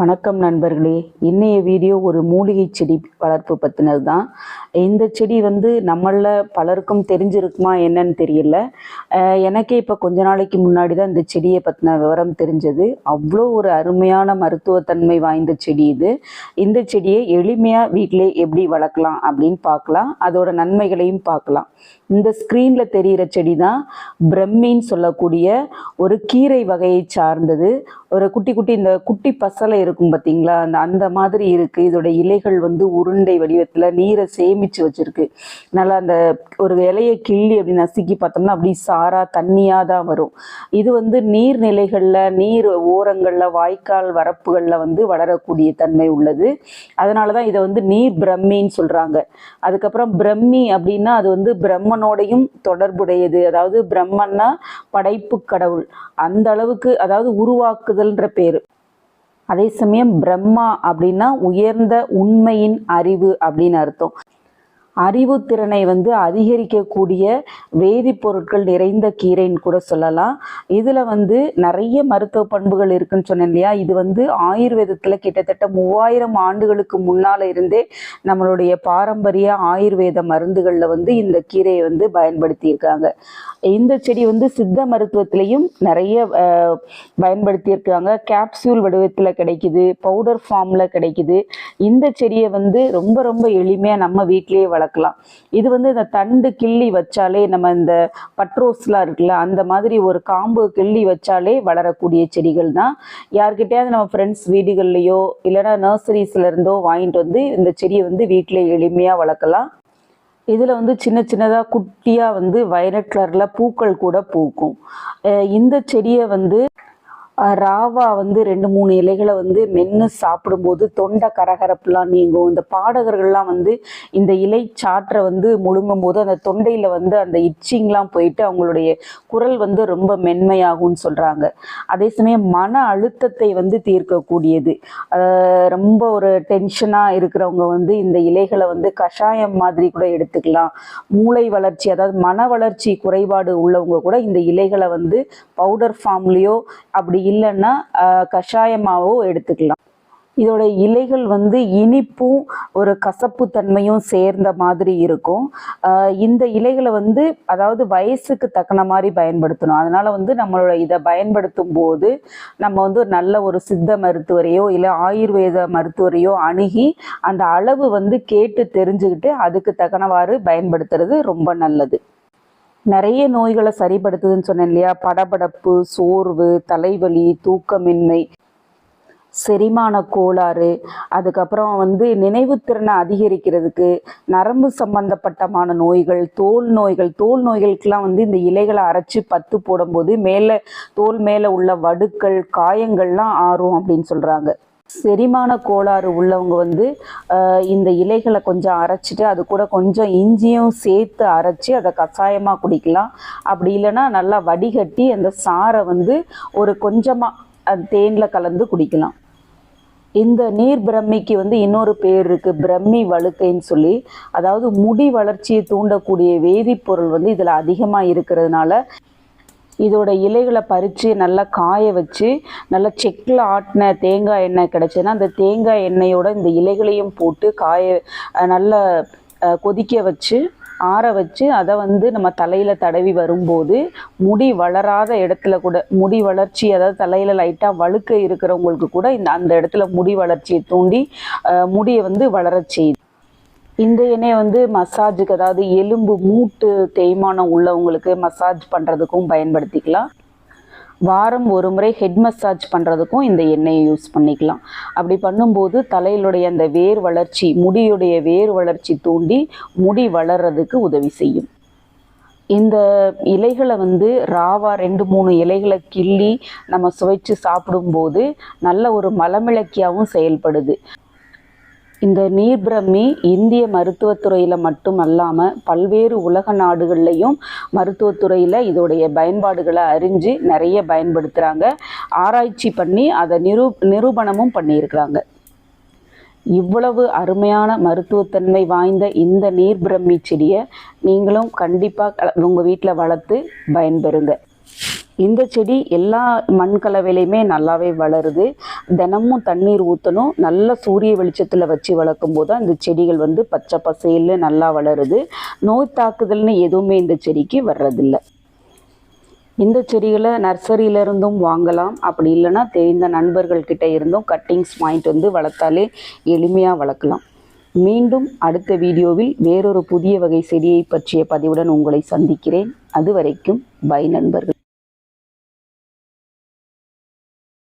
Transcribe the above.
வணக்கம் நண்பர்களே. இன்றைய வீடியோ ஒரு மூலிகை செடி வளர்ப்பு பற்றினது தான் இந்த செடி வந்து நம்மளில் பலருக்கும் தெரிஞ்சிருக்குமா என்னன்னு தெரியல. எனக்கே இப்போ கொஞ்ச நாளைக்கு முன்னாடி தான் இந்த செடியை பற்றின விவரம் தெரிஞ்சது. அவ்வளோ ஒரு அருமையான மருத்துவத்தன்மை வாய்ந்த செடி இது. இந்த செடியை எளிமையாக வீட்டிலே எப்படி வளர்க்கலாம் அப்படின்னு பார்க்கலாம். அதோட நன்மைகளையும் பார்க்கலாம். இந்த ஸ்க்ரீனில் தெரிகிற செடி தான் பிரம்மின்னு சொல்லக்கூடிய ஒரு கீரை வகையை சார்ந்தது. ஒரு குட்டி குட்டி இந்த குட்டி பசலை இருக்கும் பார்த்தீங்களா அந்த அந்த மாதிரி இருக்கு. இதோட இலைகள் வந்து உருண்டை வடிவத்தில் நீரை சேமிச்சு வச்சிருக்கு. நல்லா அந்த ஒரு இலையை கிள்ளி அப்படி நசுக்கி பார்த்தோம்னா அப்படி சாரா தண்ணியாக தான் வரும். இது வந்து நீர்நிலைகளில் நீர் ஓரங்களில் வாய்க்கால் வரப்புகளில் வந்து வளரக்கூடிய தன்மை உள்ளது. அதனால தான் இதை வந்து நீர் பிரம்மின்னு சொல்கிறாங்க அதுக்கப்புறம் பிரம்மி அப்படின்னா அது வந்து பிரம்மனோடையும் தொடர்புடையது. அதாவது பிரம்மன்னா படைப்பு கடவுள். அந்த அளவுக்கு அதாவது உருவாக்குதல்ன்ற பேர். அதே சமயம் பிரம்மா அப்படின்னா உயர்ந்த உண்மையின் அறிவு அப்படின்னு அர்த்தம். அறிவுத்திறனை வந்து அதிகரிக்கக்கூடிய வேதிப்பொருட்கள் நிறைந்த கீரைன்னு கூட சொல்லலாம். இதில் வந்து நிறைய மருத்துவ பண்புகள் இருக்குன்னு சொன்னேன் இல்லையா? இது வந்து ஆயுர்வேதத்தில் கிட்டத்தட்ட மூவாயிரம் ஆண்டுகளுக்கு முன்னால் இருந்தே நம்மளுடைய பாரம்பரிய ஆயுர்வேத மருந்துகளில் வந்து இந்த கீரையை வந்து பயன்படுத்தியிருக்காங்க. இந்த செடி வந்து சித்த மருத்துவத்திலையும் நிறைய பயன்படுத்தியிருக்காங்க. கேப்சூல் வடிவத்தில் கிடைக்குது பவுடர் ஃபார்மில் கிடைக்குது. இந்த செடியை வந்து ரொம்ப ரொம்ப எளிமையாக நம்ம வீட்டிலேயே வளர்க்கலாம் இது வந்து இந்த தண்டு கிள்ளி வச்சாலே நம்ம இந்த பட்ரோஸ்லாம் இருக்குல்ல அந்த மாதிரி ஒரு காம்பு கிள்ளி வச்சாலே வளரக்கூடிய செடிகள் தான் யார்கிட்டயாவது நம்ம ஃப்ரெண்ட்ஸ் வீடுகள்லையோ இல்லைன்னா நர்சரிஸ்ல இருந்தோ வாங்கிட்டு வந்து இந்த செடியை வந்து வீட்டிலே எளிமையாக வளர்க்கலாம். இதில் வந்து சின்ன சின்னதாக குட்டியாக வந்து வயலட் கலரில் பூக்கள் கூட பூக்கும். இந்த செடியை வந்து ராவா வந்து ரெண்டு மூணு இலைகளை வந்து மென்று சாப்பிடும்போது தொண்டை கரகரப்புலாம் நீங்கும். இந்த பாடகர்கள்லாம் வந்து இந்த இலை சாற்றை வந்து முழுங்கும் போது அந்த தொண்டையில் வந்து அந்த இச்சிங்லாம் போயிட்டு அவங்களுடைய குரல் வந்து ரொம்ப மென்மையாகும்னு சொல்கிறாங்க அதே சமயம் மன அழுத்தத்தை வந்து தீர்க்கக்கூடியது. ரொம்ப ஒரு டென்ஷனாக இருக்கிறவங்க வந்து இந்த இலைகளை வந்து கஷாயம் மாதிரி கூட எடுத்துக்கலாம். மூளை வளர்ச்சி அதாவது மன வளர்ச்சி குறைபாடு உள்ளவங்க கூட இந்த இலைகளை வந்து பவுடர் ஃபார்ம்லேயோ அப்படி இல்லைன்னா ஆஹ், கஷாயமாவோ எடுத்துக்கலாம். இதோட இலைகள் வந்து இனிப்பும் ஒரு கசப்பு தன்மையும் சேர்ந்த மாதிரி இருக்கும். இந்த இலைகளை வந்து அதாவது வயசுக்கு தக்கன மாதிரி பயன்படுத்தணும். அதனால வந்து நம்மளோட இதை பயன்படுத்தும் போது நம்ம வந்து ஒரு நல்ல ஒரு சித்த மருத்துவரையோ இல்லை ஆயுர்வேத மருத்துவரையோ அணுகி அந்த அளவு வந்து கேட்டு தெரிஞ்சுக்கிட்டு அதுக்கு தக்கனவாறு பயன்படுத்துறது ரொம்ப நல்லது. நிறைய நோய்களை சரிப்படுத்துதுன்னு சொன்னேன் இல்லையா? படபடப்பு சோர்வு தலைவலி தூக்கமின்மை செரிமான கோளாறு அதுக்கப்புறம் வந்து நினைவுத்திறனை அதிகரிக்கிறதுக்கு நரம்பு சம்பந்தப்பட்டமான நோய்கள் தோல் நோய்கள் தோல் நோய்களுக்கெல்லாம் வந்து இந்த இலைகளை அரைச்சி பத்து போடும்போது மேலே தோல் மேலே உள்ள வடுக்கள் காயங்கள்லாம் ஆறும் அப்படின்னு சொல்கிறாங்க செரிமான கோளாறு உள்ளவங்க வந்து இந்த இலைகளை கொஞ்சம் அரைச்சிட்டு அது கூட கொஞ்சம் இஞ்சியும் சேர்த்து அரைச்சி அதை கஷாயமாக குடிக்கலாம். அப்படி இல்லைன்னா நல்லா வடிகட்டி அந்த சாறை வந்து ஒரு கொஞ்சமாக தேனில் கலந்து குடிக்கலாம். இந்த நீர் பிரம்மிக்கு வந்து இன்னொரு பேர் இருக்கு பிரம்மி வழுக்கைன்னு சொல்லி. அதாவது முடி வளர்ச்சியை தூண்டக்கூடிய வேதிப்பொருள் வந்து இதில் அதிகமாக இருக்கிறதுனால இதோட இலைகளை பறித்து நல்லா காய வச்சு நல்லா செக்கில் ஆட்டின தேங்காய் எண்ணெய் கிடச்சதுன்னா அந்த தேங்காய் எண்ணெயோட இந்த இலைகளையும் போட்டு காய நல்லா கொதிக்க வச்சு ஆற வச்சு அதை வந்து நம்ம தலையில் தடவி வரும்போது முடி வளராத இடத்துல கூட முடி வளர்ச்சி அதாவது தலையில் லைட்டாக வழுக்க இருக்கிறவங்களுக்கு கூட இந்த அந்த இடத்துல முடி வளர்ச்சியை தூண்டி முடியை வந்து வளரச் செய்யுது. இந்த எண்ணெய் வந்து மசாஜுக்கு அதாவது எலும்பு மூட்டு தேய்மானம் உள்ளவங்களுக்கு மசாஜ் பண்ணுறதுக்கும் பயன்படுத்திக்கலாம். வாரம் ஒரு முறை ஹெட் மசாஜ் பண்ணுறதுக்கும் இந்த எண்ணெயை யூஸ் பண்ணிக்கலாம். அப்படி பண்ணும்போது தலையிலுடைய அந்த வேர் வளர்ச்சி முடியுடைய வேர் வளர்ச்சி தூண்டி முடி வளர்றதுக்கு உதவி செய்யும். இந்த இலைகளை வந்து ராவா ரெண்டு மூணு இலைகளை கிள்ளி நம்ம சுவைச்சு சாப்பிடும்போது நல்ல ஒரு மலமிளக்கியாகவும் செயல்படுது. இந்த நீர்பிரமி இந்திய மருத்துவத்துறையில் மட்டும் அல்லாமல் பல்வேறு உலக நாடுகள்லையும் மருத்துவத்துறையில் இதோடைய பயன்பாடுகளை அறிஞ்சு நிறைய பயன்படுத்துகிறாங்க ஆராய்ச்சி பண்ணி அதை நிரூ நிரூபணமும் பண்ணியிருக்கிறாங்க. இவ்வளவு அருமையான மருத்துவத்தன்மை வாய்ந்த இந்த நீர்பிரமி செடியை நீங்களும் கண்டிப்பாக உங்கள் வீட்டில் வளர்த்து பயன்பெறுங்க. இந்த செடி எல்லா மண் கலவையிலையுமே நல்லாவே வளருது. தினமும் தண்ணீர் ஊற்றணும் நல்ல சூரிய வெளிச்சத்தில் வச்சு வளர்க்கும் போது தான் இந்த செடிகள் வந்து பச்சை பசேல்னு நல்லா வளருது. நோய் தாக்குதல்னு எதுவுமே இந்த செடிக்கு வர்றதில்லை. இந்த செடிகளை நர்சரியில இருந்தும் வாங்கலாம். அப்படி இல்லைன்னா தெரிந்த நண்பர்கள்கிட்ட இருந்தும் கட்டிங்ஸ் வாங்கிட்டு வந்து வளர்த்தாலே எளிமையாக வளர்க்கலாம். மீண்டும் அடுத்த வீடியோவில் வேறொரு புதிய வகை செடியை பற்றிய பதிவுடன் உங்களை சந்திக்கிறேன். அது வரைக்கும் பை நண்பர்கள்.